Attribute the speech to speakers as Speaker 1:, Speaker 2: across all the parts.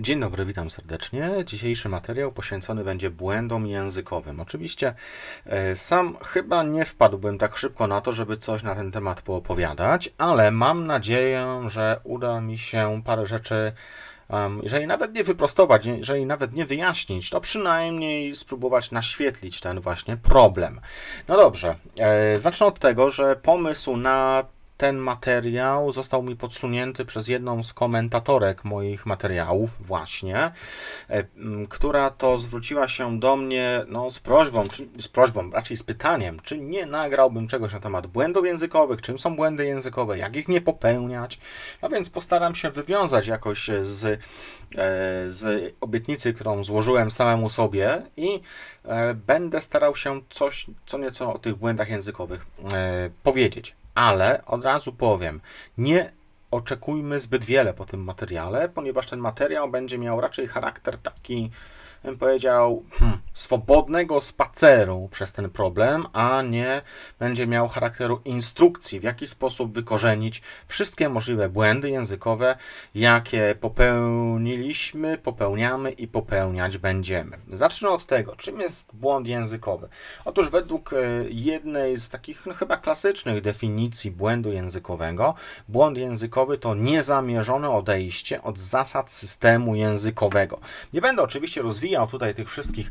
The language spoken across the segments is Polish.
Speaker 1: Dzień dobry, witam serdecznie. Dzisiejszy materiał poświęcony będzie błędom językowym. Oczywiście e, sam chyba nie wpadłbym tak szybko na to, żeby coś na ten temat poopowiadać, ale mam nadzieję, że uda mi się parę rzeczy, jeżeli nawet nie wyprostować, jeżeli nawet nie wyjaśnić, to przynajmniej spróbować naświetlić ten właśnie problem. No dobrze, e, zacznę od tego, że pomysł na ten materiał został mi podsunięty przez jedną z komentatorek moich materiałów, właśnie, e, która to zwróciła się do mnie no, z prośbą, czy, z prośbą, raczej z pytaniem, czy nie nagrałbym czegoś na temat błędów językowych, czym są błędy językowe, jak ich nie popełniać. No więc postaram się wywiązać jakoś z, e, z obietnicy, którą złożyłem samemu sobie i e, będę starał się coś, co nieco o tych błędach językowych powiedzieć ale od razu powiem, nie oczekujmy zbyt wiele po tym materiale, ponieważ ten materiał będzie miał raczej charakter taki bym powiedział, hmm, swobodnego spaceru przez ten problem, a nie będzie miał charakteru instrukcji, w jaki sposób wykorzenić wszystkie możliwe błędy językowe, jakie popełniliśmy, popełniamy i popełniać będziemy. Zacznę od tego, czym jest błąd językowy. Otóż według e, jednej z takich no, chyba klasycznych definicji błędu językowego, błąd językowy to niezamierzone odejście od zasad systemu językowego. Nie będę oczywiście rozwijał tutaj tych wszystkich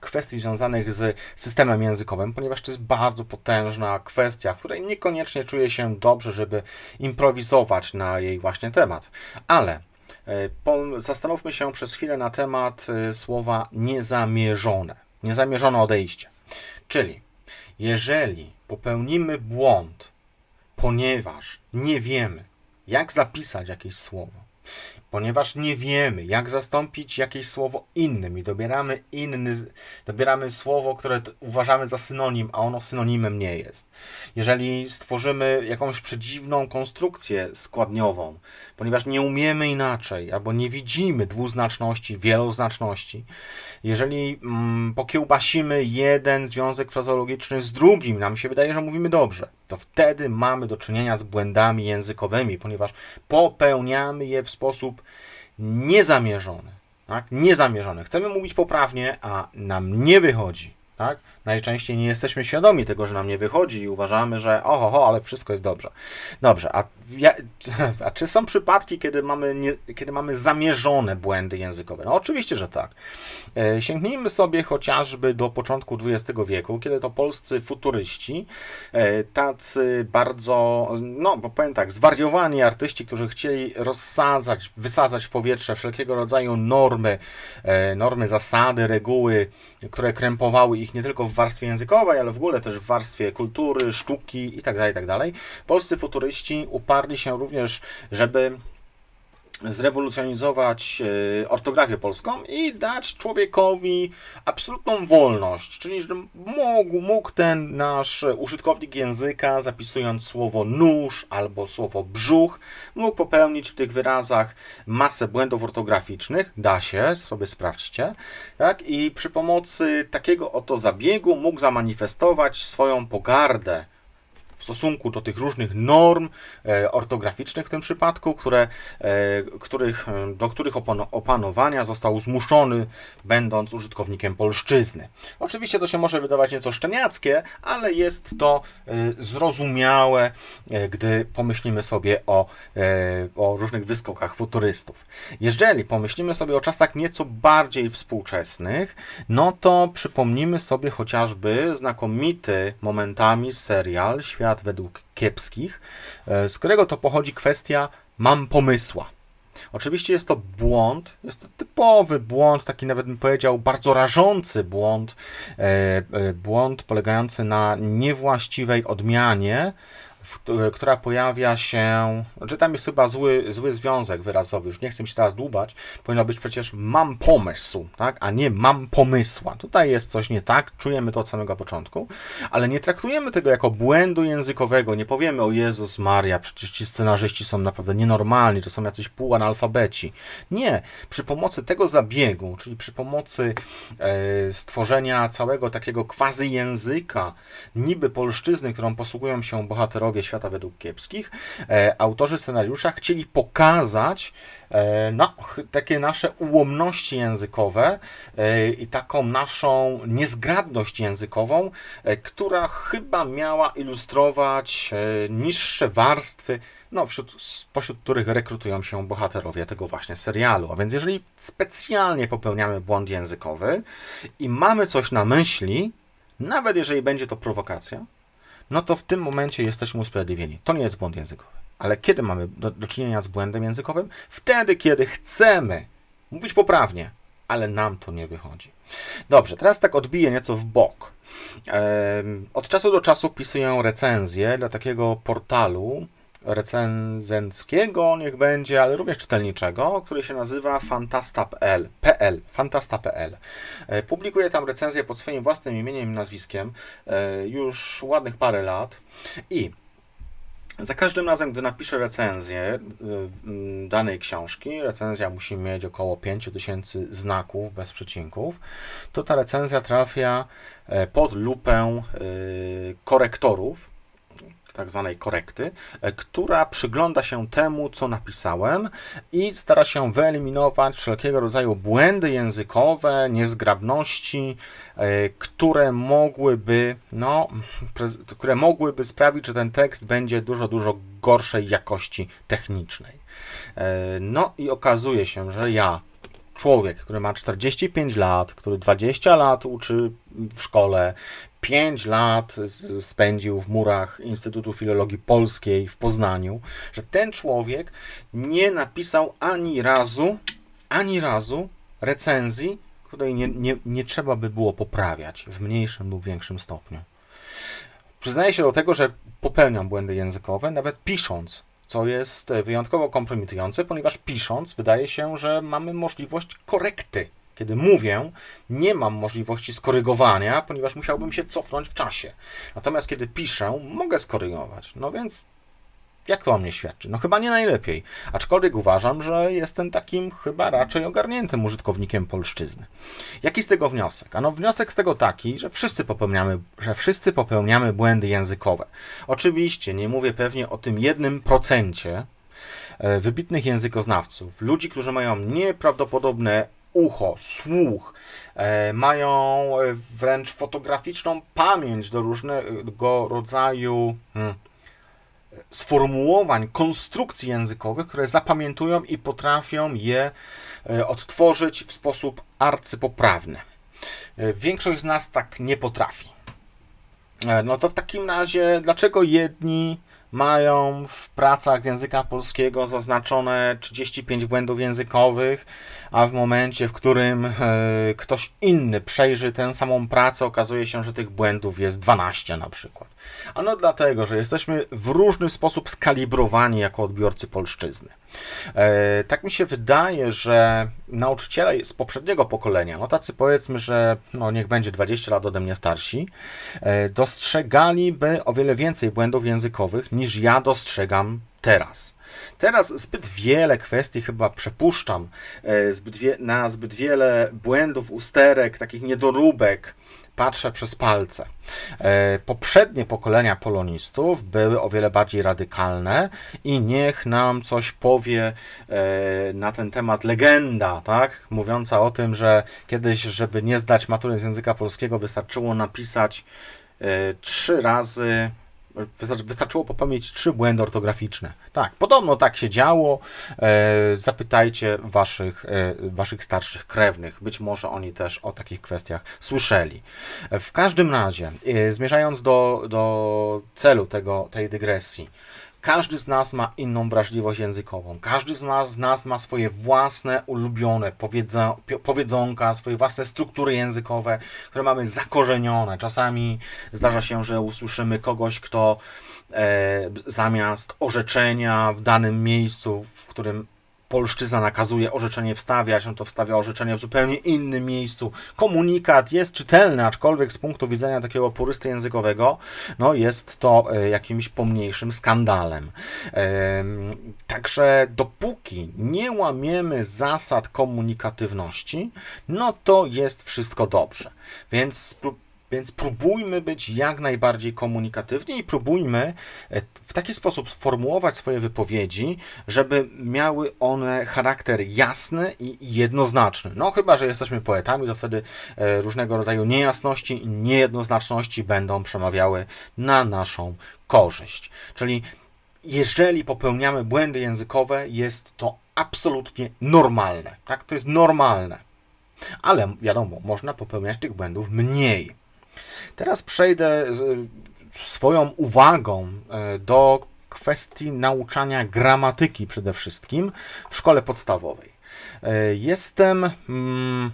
Speaker 1: kwestii związanych z systemem językowym, ponieważ to jest bardzo potężna kwestia, w której niekoniecznie czuję się dobrze, żeby improwizować na jej właśnie temat. Ale e, zastanówmy się przez chwilę na temat e, słowa niezamierzone. Niezamierzone odejście. Czyli jeżeli popełnimy błąd, ponieważ nie wiemy, jak zapisać jakieś słowo, ponieważ nie wiemy, jak zastąpić jakieś słowo innym i dobieramy inny, dobieramy słowo, które uważamy za synonim, a ono synonimem nie jest. Jeżeli stworzymy jakąś przedziwną konstrukcję składniową, ponieważ nie umiemy inaczej, albo nie widzimy dwuznaczności, wieloznaczności, jeżeli mm, pokiełbasimy jeden związek frazologiczny z drugim, nam się wydaje, że mówimy dobrze, to wtedy mamy do czynienia z błędami językowymi, ponieważ popełniamy je w sposób niezamierzony. Tak? Niezamierzony. Chcemy mówić poprawnie, a nam nie wychodzi. Tak? Najczęściej nie jesteśmy świadomi tego, że nam nie wychodzi i uważamy, że oho, ho, ale wszystko jest dobrze. Dobrze, a, a czy są przypadki, kiedy mamy, nie, kiedy mamy zamierzone błędy językowe? No oczywiście, że tak. E, sięgnijmy sobie chociażby do początku XX wieku, kiedy to polscy futuryści, e, tacy bardzo, no powiem tak, zwariowani artyści, którzy chcieli rozsadzać, wysadzać w powietrze wszelkiego rodzaju normy, e, normy, zasady, reguły, które krępowały ich nie tylko w warstwie językowej, ale w ogóle też w warstwie kultury, sztuki itd., tak itd. Tak Polscy futuryści uparli się również, żeby zrewolucjonizować e, ortografię polską i dać człowiekowi absolutną wolność, czyli że mógł, mógł ten nasz użytkownik języka, zapisując słowo nóż albo słowo brzuch, mógł popełnić w tych wyrazach masę błędów ortograficznych, da się, sobie sprawdźcie, tak? i przy pomocy takiego oto zabiegu mógł zamanifestować swoją pogardę w stosunku do tych różnych norm e, ortograficznych w tym przypadku, które, e, których, e, do których opanowania został zmuszony, będąc użytkownikiem polszczyzny. Oczywiście to się może wydawać nieco szczeniackie, ale jest to zrozumiałe, gdy pomyślimy sobie o, o różnych wyskokach futurystów. Jeżeli pomyślimy sobie o czasach nieco bardziej współczesnych, no to przypomnimy sobie chociażby znakomity momentami serial Świat świat według kiepskich, e, z którego to pochodzi kwestia mam pomysła. Oczywiście jest to błąd, jest to typowy błąd, taki nawet bym powiedział bardzo rażący błąd, e, e, błąd polegający na niewłaściwej odmianie która pojawia się, że znaczy tam jest chyba zły, zły związek wyrazowy, już nie chcę się teraz dłubać, powinno być przecież mam pomysł, tak, a nie mam pomysła. Tutaj jest coś nie tak, czujemy to od samego początku, ale nie traktujemy tego jako błędu językowego, nie powiemy o Jezus Maria, przecież ci scenarzyści są naprawdę nienormalni, to są jacyś półanalfabeci. Nie, przy pomocy tego zabiegu, czyli przy pomocy e, stworzenia całego takiego quasi języka, niby polszczyzny, którą posługują się bohaterowie świata według kiepskich, e, autorzy scenariusza chcieli pokazać e, no, takie nasze ułomności językowe e, i taką naszą niezgrabność językową, która chyba miała ilustrować niższe warstwy no, wśród, pośród których rekrutują się bohaterowie tego właśnie serialu. A więc jeżeli specjalnie popełniamy błąd językowy i mamy coś na myśli, nawet jeżeli będzie to prowokacja, no to w tym momencie jesteśmy usprawiedliwieni. To nie jest błąd językowy. Ale kiedy mamy do, do czynienia z błędem językowym? Wtedy, kiedy chcemy mówić poprawnie, ale nam to nie wychodzi. Dobrze, teraz tak odbiję nieco w bok. Od czasu do czasu pisuję recenzję dla takiego portalu recenzenckiego, niech będzie, ale również czytelniczego, który się nazywa fantasta.pl. PL, fantasta.pl. E, publikuję tam recenzję pod swoim własnym imieniem i nazwiskiem e, już ładnych parę lat i za każdym razem, gdy napiszę recenzję e, danej książki, recenzja musi mieć około 5000 znaków bez przecinków, to ta recenzja trafia pod lupę korektorów, tak zwanej korekty, e, która przygląda się temu, co napisałem i stara się wyeliminować wszelkiego rodzaju błędy językowe, niezgrabności, e, które mogłyby, no, które mogłyby sprawić, że ten tekst będzie dużo, dużo gorszej jakości technicznej. E, no i okazuje się, że ja człowiek, który ma 45 lat, który 20 lat uczy w szkole, 5 lat spędził w murach Instytutu Filologii Polskiej w Poznaniu, że ten człowiek nie napisał ani razu, ani razu recenzji, której nie, nie, nie trzeba by było poprawiać w mniejszym lub większym stopniu. Przyznaję się do tego, że popełniam błędy językowe, nawet pisząc co jest wyjątkowo kompromitujące, ponieważ pisząc wydaje się, że mamy możliwość korekty. Kiedy mówię, nie mam możliwości skorygowania, ponieważ musiałbym się cofnąć w czasie. Natomiast kiedy piszę, mogę skorygować. No więc jak to o mnie świadczy? No chyba nie najlepiej. Aczkolwiek uważam, że jestem takim chyba raczej ogarniętym użytkownikiem polszczyzny. Jaki z tego wniosek? Ano wniosek z tego taki, że wszyscy popełniamy, że wszyscy popełniamy błędy językowe. Oczywiście nie mówię pewnie o tym jednym procencie e, wybitnych językoznawców, ludzi, którzy mają nieprawdopodobne ucho, słuch, e, mają wręcz fotograficzną pamięć do różnego rodzaju hmm, sformułowań, konstrukcji językowych, które zapamiętują i potrafią je e, odtworzyć w sposób arcypoprawny. E, większość z nas tak nie potrafi. E, no to w takim razie, dlaczego jedni mają w pracach języka polskiego zaznaczone 35 błędów językowych, a w momencie, w którym e, ktoś inny przejrzy tę samą pracę, okazuje się, że tych błędów jest 12 na przykład. Ano dlatego, że jesteśmy w różny sposób skalibrowani jako odbiorcy polszczyzny. E, tak mi się wydaje, że nauczyciele z poprzedniego pokolenia, no tacy powiedzmy, że no niech będzie 20 lat ode mnie starsi, e, dostrzegaliby o wiele więcej błędów językowych niż ja dostrzegam teraz. Teraz zbyt wiele kwestii chyba przepuszczam, e, zbyt wie, na zbyt wiele błędów, usterek, takich niedoróbek patrzę przez palce. E, poprzednie pokolenia polonistów były o wiele bardziej radykalne i niech nam coś powie e, na ten temat legenda, tak? Mówiąca o tym, że kiedyś, żeby nie zdać matury z języka polskiego, wystarczyło napisać trzy razy Wystarczyło popełnić trzy błędy ortograficzne. Tak, podobno tak się działo. E, zapytajcie waszych, e, waszych starszych krewnych. Być może oni też o takich kwestiach słyszeli. W każdym razie, e, zmierzając do, do celu tego, tej dygresji, każdy z nas ma inną wrażliwość językową. Każdy z nas, z nas ma swoje własne, ulubione powiedza, powiedzonka, swoje własne struktury językowe, które mamy zakorzenione. Czasami zdarza się, że usłyszymy kogoś, kto e, zamiast orzeczenia w danym miejscu, w którym polszczyzna nakazuje orzeczenie wstawiać, no to wstawia orzeczenie w zupełnie innym miejscu. Komunikat jest czytelny, aczkolwiek z punktu widzenia takiego purysty językowego, no jest to e, jakimś pomniejszym skandalem. Także dopóki nie łamiemy zasad komunikatywności, no to jest wszystko dobrze. Więc Więc próbujmy być jak najbardziej komunikatywni i próbujmy e, w taki sposób sformułować swoje wypowiedzi, żeby miały one charakter jasny i jednoznaczny. No chyba, że jesteśmy poetami, to wtedy e, różnego rodzaju niejasności i niejednoznaczności będą przemawiały na naszą korzyść. Czyli jeżeli popełniamy błędy językowe, jest to absolutnie normalne. Tak? To jest normalne. Ale wiadomo, można popełniać tych błędów mniej. Teraz przejdę swoją uwagą e, do kwestii nauczania gramatyki przede wszystkim w szkole podstawowej. E, jestem. Mm,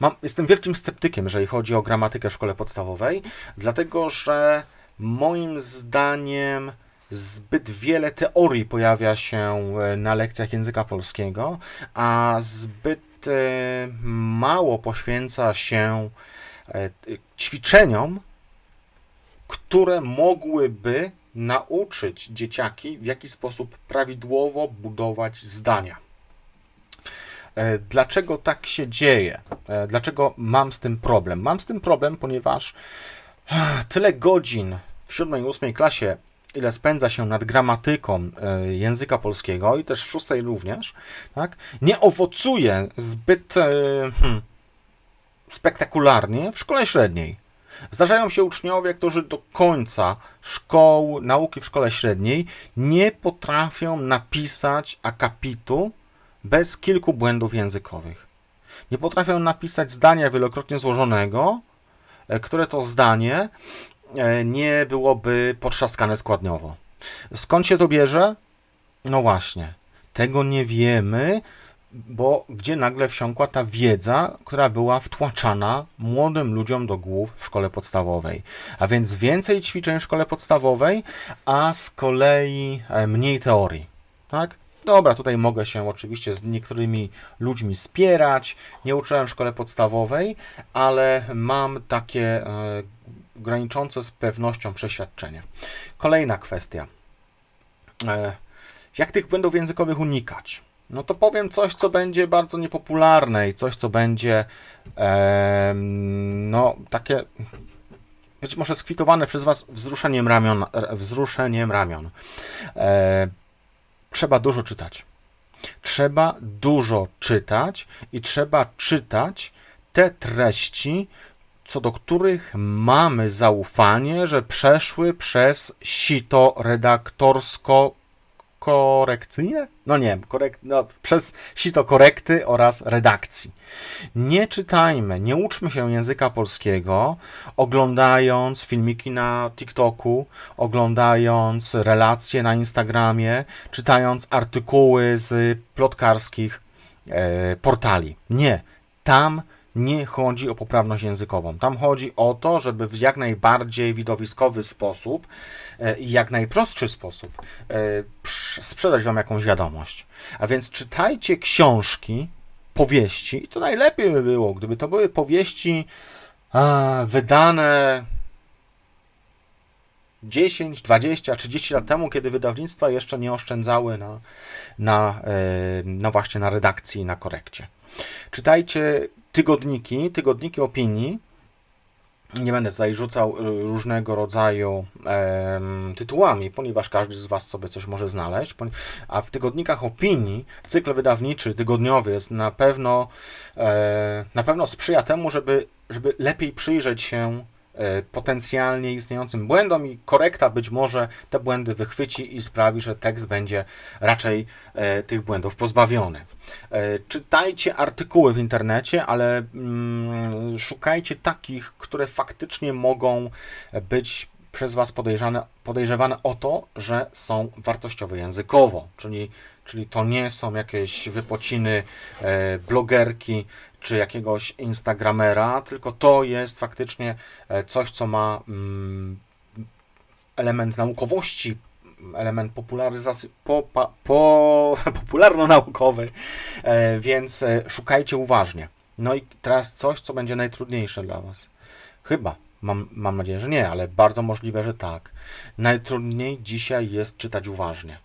Speaker 1: mam, jestem wielkim sceptykiem, jeżeli chodzi o gramatykę w szkole podstawowej, dlatego że moim zdaniem zbyt wiele teorii pojawia się e, na lekcjach języka polskiego, a zbyt mało poświęca się E, ćwiczeniom, które mogłyby nauczyć dzieciaki, w jaki sposób prawidłowo budować zdania. E, dlaczego tak się dzieje? E, dlaczego mam z tym problem? Mam z tym problem, ponieważ tyle godzin w 7-8 klasie, ile spędza się nad gramatyką języka polskiego i też w szóstej również, tak, nie owocuje zbyt hmm, spektakularnie w szkole średniej. Zdarzają się uczniowie, którzy do końca szkoły, nauki w szkole średniej nie potrafią napisać akapitu bez kilku błędów językowych. Nie potrafią napisać zdania wielokrotnie złożonego, e, które to zdanie e, nie byłoby potrzaskane składniowo. Skąd się to bierze? No właśnie, tego nie wiemy, bo gdzie nagle wsiąkła ta wiedza, która była wtłaczana młodym ludziom do głów w szkole podstawowej. A więc więcej ćwiczeń w szkole podstawowej, a z kolei e, mniej teorii. Tak? Dobra, tutaj mogę się oczywiście z niektórymi ludźmi spierać. Nie uczyłem w szkole podstawowej, ale mam takie e, graniczące z pewnością przeświadczenie. Kolejna kwestia. E, jak tych błędów językowych unikać? No to powiem coś, co będzie bardzo niepopularne i coś, co będzie e, no takie być może skwitowane przez Was wzruszeniem ramion. Wzruszeniem ramion. E, trzeba dużo czytać. Trzeba dużo czytać i trzeba czytać te treści, co do których mamy zaufanie, że przeszły przez sito redaktorsko korekcyjne? No nie, korek, no, przez sito korekty oraz redakcji. Nie czytajmy, nie uczmy się języka polskiego oglądając filmiki na TikToku, oglądając relacje na Instagramie, czytając artykuły z plotkarskich e, portali. Nie, tam nie chodzi o poprawność językową. Tam chodzi o to, żeby w jak najbardziej widowiskowy sposób e, i jak najprostszy sposób e, sprzedać Wam jakąś wiadomość. A więc czytajcie książki, powieści, i to najlepiej by było, gdyby to były powieści wydane 10, 20, 30 lat temu, kiedy wydawnictwa jeszcze nie oszczędzały na, na, e, no właśnie na redakcji i na korekcie. Czytajcie tygodniki, tygodniki opinii. Nie będę tutaj rzucał y, różnego rodzaju e, tytułami, ponieważ każdy z Was sobie coś może znaleźć. A w tygodnikach opinii cykl wydawniczy tygodniowy jest na pewno, e, na pewno sprzyja temu, żeby, żeby lepiej przyjrzeć się potencjalnie istniejącym błędom i korekta być może te błędy wychwyci i sprawi, że tekst będzie raczej e, tych błędów pozbawiony. E, czytajcie artykuły w internecie, ale mm, szukajcie takich, które faktycznie mogą być przez Was podejrzane, podejrzewane o to, że są wartościowe językowo, czyli, czyli to nie są jakieś wypociny e, blogerki czy jakiegoś instagramera, tylko to jest faktycznie e, coś, co ma mm, element naukowości, element popularyzacji, po, po, po, popularno-naukowy, e, więc e, szukajcie uważnie. No i teraz coś, co będzie najtrudniejsze dla Was. Chyba Mam, mam nadzieję, że nie, ale bardzo możliwe, że tak. Najtrudniej dzisiaj jest czytać uważnie.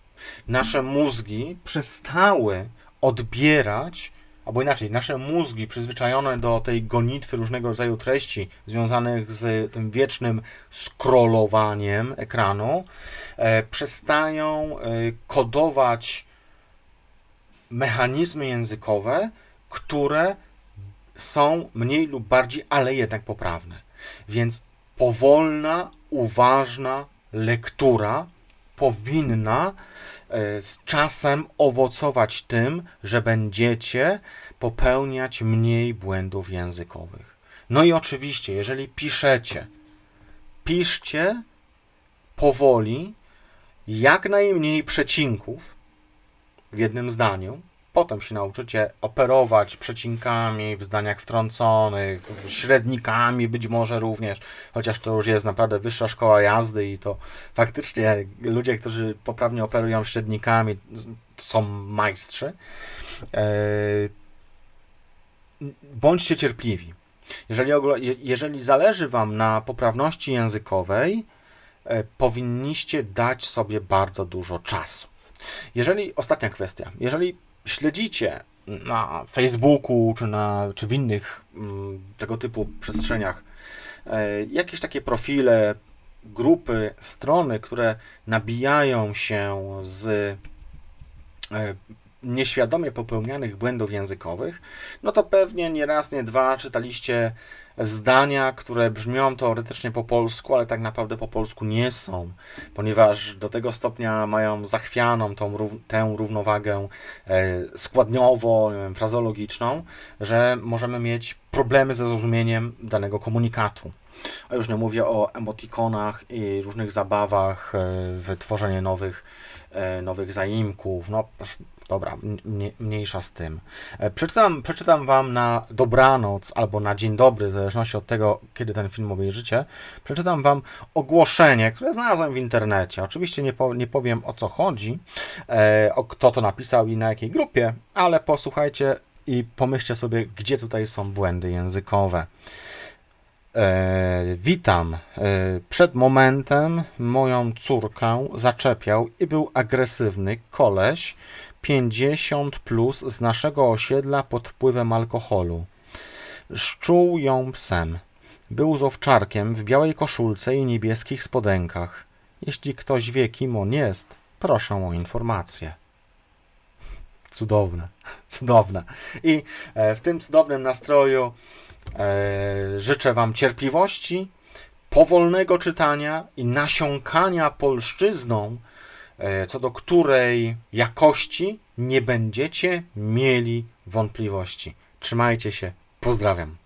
Speaker 1: Nasze mózgi przestały odbierać albo inaczej, nasze mózgi przyzwyczajone do tej gonitwy różnego rodzaju treści związanych z tym wiecznym scrollowaniem ekranu, e, przestają e, kodować mechanizmy językowe, które są mniej lub bardziej, ale jednak poprawne. Więc powolna, uważna lektura powinna e, z czasem owocować tym, że będziecie popełniać mniej błędów językowych. No i oczywiście, jeżeli piszecie, piszcie powoli, jak najmniej przecinków w jednym zdaniu. Potem się nauczycie operować przecinkami w zdaniach wtrąconych, średnikami być może również, chociaż to już jest naprawdę wyższa szkoła jazdy i to faktycznie ludzie, którzy poprawnie operują średnikami, są majstrzy. E, Bądźcie cierpliwi. Jeżeli, jeżeli zależy Wam na poprawności językowej, e, powinniście dać sobie bardzo dużo czasu. Jeżeli, ostatnia kwestia, jeżeli śledzicie na Facebooku czy, na, czy w innych mm, tego typu przestrzeniach e, jakieś takie profile, grupy, strony, które nabijają się z e, nieświadomie popełnianych błędów językowych, no to pewnie nie raz, nie dwa czytaliście zdania, które brzmią teoretycznie po polsku, ale tak naprawdę po polsku nie są, ponieważ do tego stopnia mają zachwianą tą, tę równowagę e, składniowo, frazologiczną, że możemy mieć problemy ze zrozumieniem danego komunikatu. A już nie mówię o emotikonach i różnych zabawach e, w tworzenie nowych, e, nowych zaimków. No, dobra, mnie- mniejsza z tym. E, Przeczytam, przeczytam Wam na dobranoc albo na dzień dobry, w zależności od tego, kiedy ten film obejrzycie. Przeczytam Wam ogłoszenie, które znalazłem w internecie. Oczywiście nie, po, nie powiem o co chodzi, o kto to napisał i na jakiej grupie, ale posłuchajcie i pomyślcie sobie, gdzie tutaj są błędy językowe. E, witam. E, przed momentem moją córkę zaczepiał i był agresywny koleś 50 plus z naszego osiedla pod wpływem alkoholu. Szczuł ją psem. Był z owczarkiem w białej koszulce i niebieskich spodenkach. Jeśli ktoś wie, kim on jest, proszę o informację. Cudowne, cudowne. I e, w tym cudownym nastroju życzę Wam cierpliwości, powolnego czytania i nasiąkania polszczyzną, e, co do której jakości nie będziecie mieli wątpliwości. Trzymajcie się, pozdrawiam.